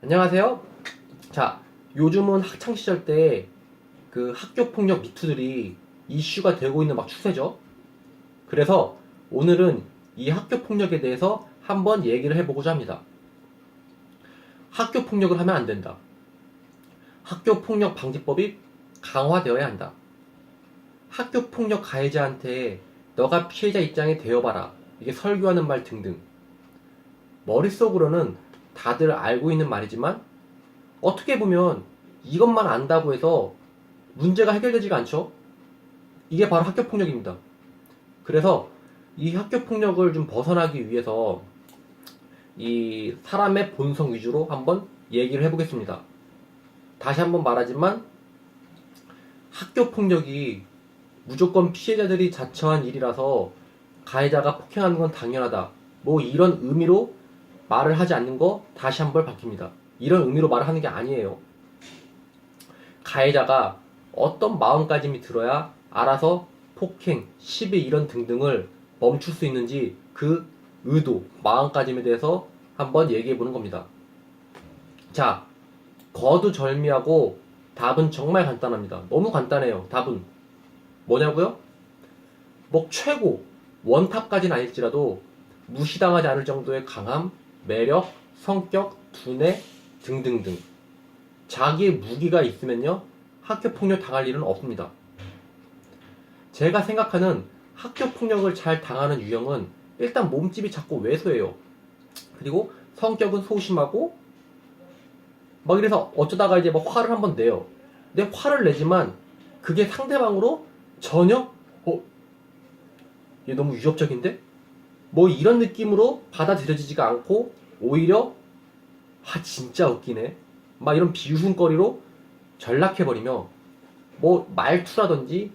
안녕하세요. 자, 요즘은 학창 시절 때 그 학교 폭력 미투들이 이슈가 되고 있는 막 추세죠. 그래서 오늘은 이 학교 폭력에 대해서 한번 얘기를 해보고자 합니다. 학교 폭력을 하면 안 된다. 학교 폭력 방지법이 강화되어야 한다. 학교 폭력 가해자한테 너가 피해자 입장에 되어봐라. 이게 설교하는 말 등등. 머릿속으로는 다들 알고 있는 말이지만 어떻게 보면 이것만 안다고 해서 문제가 해결되지가 않죠. 이게 바로 학교 폭력입니다. 그래서 이 학교 폭력을 좀 벗어나기 위해서 이 사람의 본성 위주로 한번 얘기를 해보겠습니다. 다시 한번 말하지만 학교 폭력이 무조건 피해자들이 자처한 일이라서 가해자가 폭행하는 건 당연하다. 뭐 이런 의미로 말을 하지 않는 거 다시 한 번 밝힙니다. 이런 의미로 말을 하는 게 아니에요. 가해자가 어떤 마음가짐이 들어야 알아서 폭행, 시비 이런 등등을 멈출 수 있는지 그 의도, 마음가짐에 대해서 한번 얘기해 보는 겁니다. 자, 거두절미하고 답은 정말 간단합니다. 너무 간단해요. 답은 뭐냐고요? 뭐 최고 원탑까지는 아닐지라도 무시당하지 않을 정도의 강함, 매력, 성격, 두뇌 등등등. 자기의 무기가 있으면요, 학교 폭력 당할 일은 없습니다. 제가 생각하는 학교 폭력을 잘 당하는 유형은 일단 몸집이 작고 왜소해요. 그리고 성격은 소심하고 막 이래서 어쩌다가 이제 뭐 화를 한번 내요. 근데 화를 내지만 그게 상대방으로 전혀 어? 얘 너무 위협적인데? 뭐 이런 느낌으로 받아들여지지가 않고 오히려 아 진짜 웃기네 막 이런 비웃음거리로 전락해버리며 뭐 말투라든지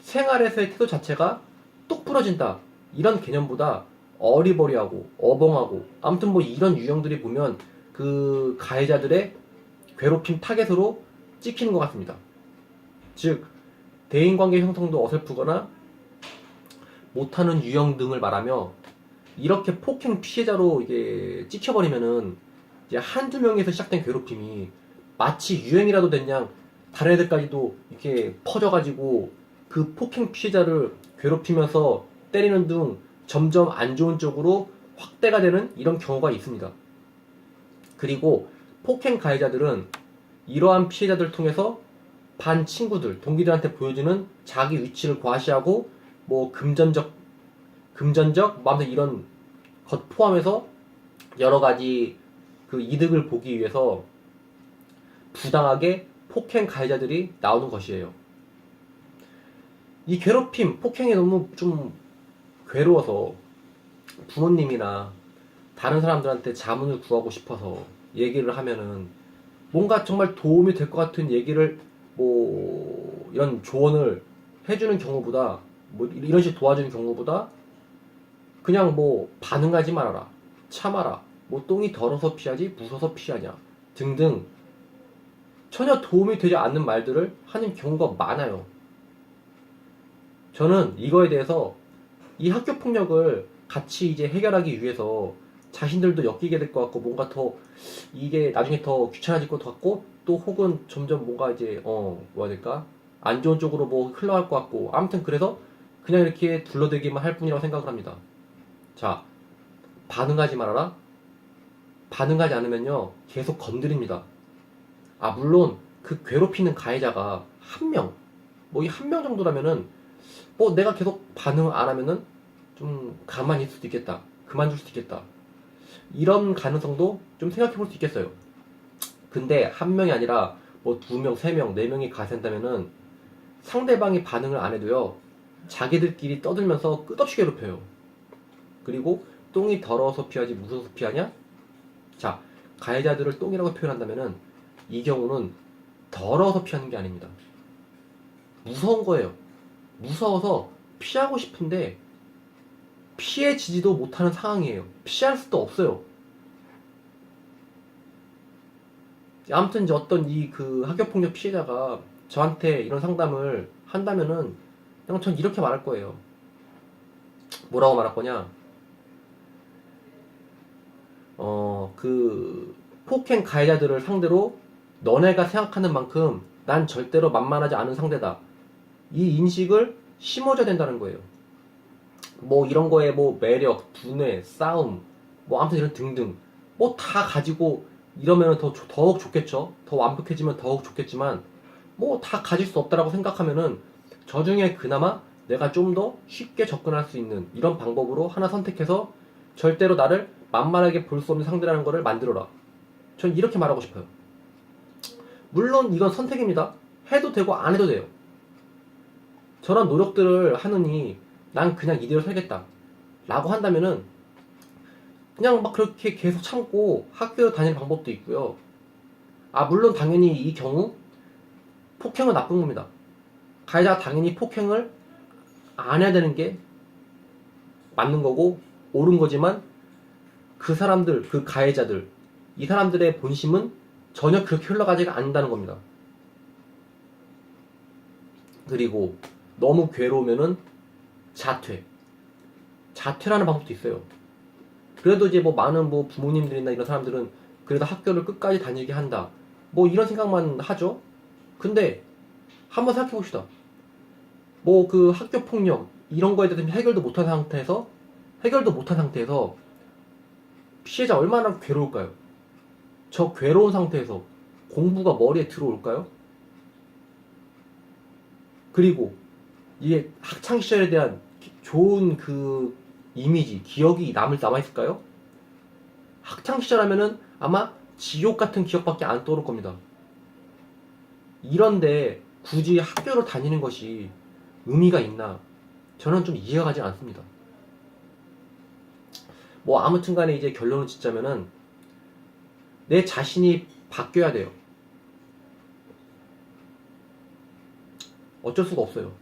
생활에서의 태도 자체가 똑 부러진다 이런 개념보다 어리버리하고 어벙하고 아무튼 뭐 이런 유형들이 보면 그 가해자들의 괴롭힘 타겟으로 찍히는 것 같습니다. 즉 대인관계 형성도 어설프거나 못하는 유형 등을 말하며 이렇게 폭행 피해자로 이게 찍혀버리면은 이제 한두 명에서 시작된 괴롭힘이 마치 유행이라도 됐냐 다른 애들까지도 이렇게 퍼져가지고 그 폭행 피해자를 괴롭히면서 때리는 등 점점 안 좋은 쪽으로 확대가 되는 이런 경우가 있습니다. 그리고 폭행 가해자들은 이러한 피해자들을 통해서 반 친구들, 동기들한테 보여주는 자기 위치를 과시하고 뭐 금전적, 금전적, 뭐 아무튼 이런 것 포함해서 여러 가지 그 이득을 보기 위해서 부당하게 폭행 가해자들이 나오는 것이에요. 이 괴롭힘, 폭행이 너무 좀 괴로워서 부모님이나 다른 사람들한테 자문을 구하고 싶어서 얘기를 하면은 뭔가 정말 도움이 될 것 같은 얘기를 뭐 이런 조언을 해주는 경우보다 뭐 이런 식으로 도와주는 경우보다 그냥 뭐 반응하지 말아라. 참아라. 뭐 똥이 더러서 피하지 무서서 피하냐. 등등. 전혀 도움이 되지 않는 말들을 하는 경우가 많아요. 저는 이거에 대해서 이 학교 폭력을 같이 이제 해결하기 위해서 자신들도 엮이게 될 것 같고 뭔가 더 이게 나중에 더 귀찮아질 것 같고 또 혹은 점점 뭔가 이제 어 뭐야 될까? 안 좋은 쪽으로 뭐 흘러갈 것 같고. 아무튼 그래서 그냥 이렇게 둘러대기만 할 뿐이라고 생각을 합니다. 자 반응하지 말아라. 반응하지 않으면요 계속 건드립니다. 아 물론 그 괴롭히는 가해자가 한 명, 뭐 이 한 명 정도라면은 뭐 내가 계속 반응 안 하면은 좀 가만히 있을 수도 있겠다, 그만둘 수도 있겠다. 이런 가능성도 좀 생각해 볼 수 있겠어요. 근데 한 명이 아니라 뭐 두 명, 세 명, 네 명이 가센다면은 상대방이 반응을 안 해도요 자기들끼리 떠들면서 끝없이 괴롭혀요. 그리고 똥이 더러워서 피하지 무서워서 피하냐? 자 가해자들을 똥이라고 표현한다면은 이 경우는 더러워서 피하는 게 아닙니다. 무서운 거예요. 무서워서 피하고 싶은데 피해지지도 못하는 상황이에요. 피할 수도 없어요. 아무튼 이제 어떤 이 그 학교폭력 피해자가 저한테 이런 상담을 한다면은 그냥 전 이렇게 말할 거예요. 뭐라고 말할 거냐? 어, 그 폭행 가해자들을 상대로 너네가 생각하는 만큼 난 절대로 만만하지 않은 상대다. 이 인식을 심어줘야 된다는 거예요. 뭐 이런 거에 뭐 매력, 두뇌, 싸움, 뭐 아무튼 이런 등등 뭐 다 가지고 이러면 더 좋- 더욱 좋겠죠. 더 완벽해지면 더욱 좋겠지만 뭐 다 가질 수 없다라고 생각하면은 저 중에 그나마 내가 좀 더 쉽게 접근할 수 있는 이런 방법으로 하나 선택해서 절대로 나를 만만하게 볼 수 없는 상대라는 거를 만들어라. 전 이렇게 말하고 싶어요. 물론 이건 선택입니다. 해도 되고 안 해도 돼요. 저런 노력들을 하느니 난 그냥 이대로 살겠다. 라고 한다면은 그냥 막 그렇게 계속 참고 학교 다닐 방법도 있고요. 아, 물론 당연히 이 경우 폭행은 나쁜 겁니다. 가해자가 당연히 폭행을 안 해야 되는 게 맞는 거고 옳은 거지만 그 사람들, 그 가해자들, 이 사람들의 본심은 전혀 그렇게 흘러가지가 않는다는 겁니다. 그리고 너무 괴로우면은 자퇴. 자퇴라는 방법도 있어요. 그래도 이제 뭐 많은 뭐 부모님들이나 이런 사람들은 그래도 학교를 끝까지 다니게 한다. 뭐 이런 생각만 하죠. 근데 한번 생각해 봅시다. 뭐 그 학교 폭력 이런 거에 대해서 해결도 못한 상태에서 해결도 못한 상태에서 피해자 얼마나 괴로울까요? 저 괴로운 상태에서 공부가 머리에 들어올까요? 그리고 이게 학창 시절에 대한 기- 좋은 그 이미지, 기억이 남을 남아 있을까요? 학창 시절 하면은 아마 지옥 같은 기억밖에 안 떠오를 겁니다. 이런데 굳이 학교를 다니는 것이 의미가 있나? 저는 좀 이해가 가지 않습니다. 뭐 아무튼 간에 이제 결론을 짓자면은 내 자신이 바뀌어야 돼요. 어쩔 수가 없어요.